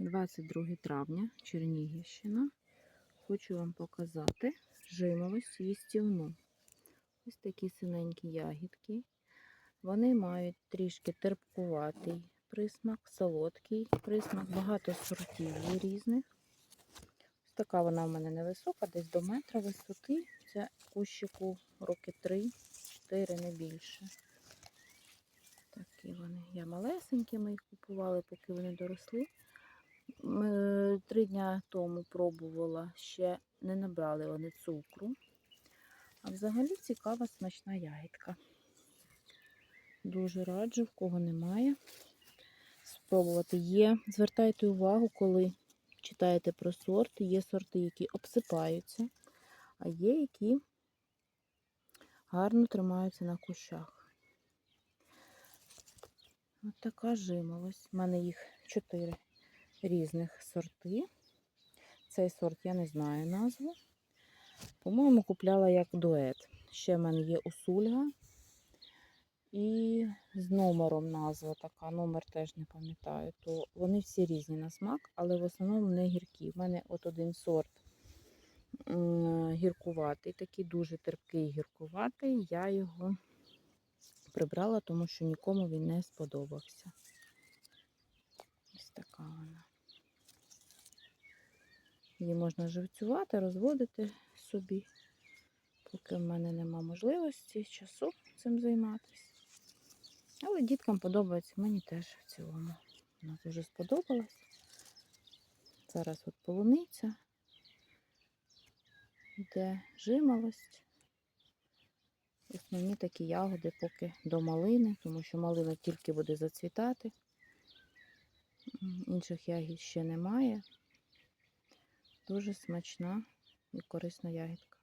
22 травня, Чернігівщина. Хочу вам показати жимолость їстівну. Ось такі синенькі ягідки. Вони мають трішки терпкуватий присмак, солодкий присмак, багато сортів є різних. Ось така вона в мене невисока, десь до метра висоти. Це кущику роки 3-4, не більше. Такі вони. Я малесенькі, ми їх купували, поки вони доросли. Ми три дня тому пробувала, ще не набрали вони цукру. А взагалі цікава смачна ягідка. Дуже раджу, в кого немає. Спробувати є. Звертайте увагу, коли читаєте про сорти. Є сорти, які обсипаються, а є, які гарно тримаються на кущах. Ось така жимолость. У мене їх чотири різних сорти. Цей сорт я не знаю назву. По-моєму, купляла як дует. Ще в мене є усульга. І з номером назва така, номер теж не пам'ятаю. То вони всі різні на смак, але в основному не гіркі. У мене от один сорт гіркуватий, такий дуже терпкий гіркуватий. Я його прибрала, тому що нікому він не сподобався. Ось така вона. Її можна живцювати, розводити собі, поки в мене нема можливості, часу цим займатися. Але діткам подобається, мені теж в цілому. Вона дуже сподобалась. Зараз от полуниця, йде жимолость. Основні такі ягоди поки до малини, тому що малина тільки буде зацвітати. Інших ягід ще немає. Дуже смачна і корисна ягідка.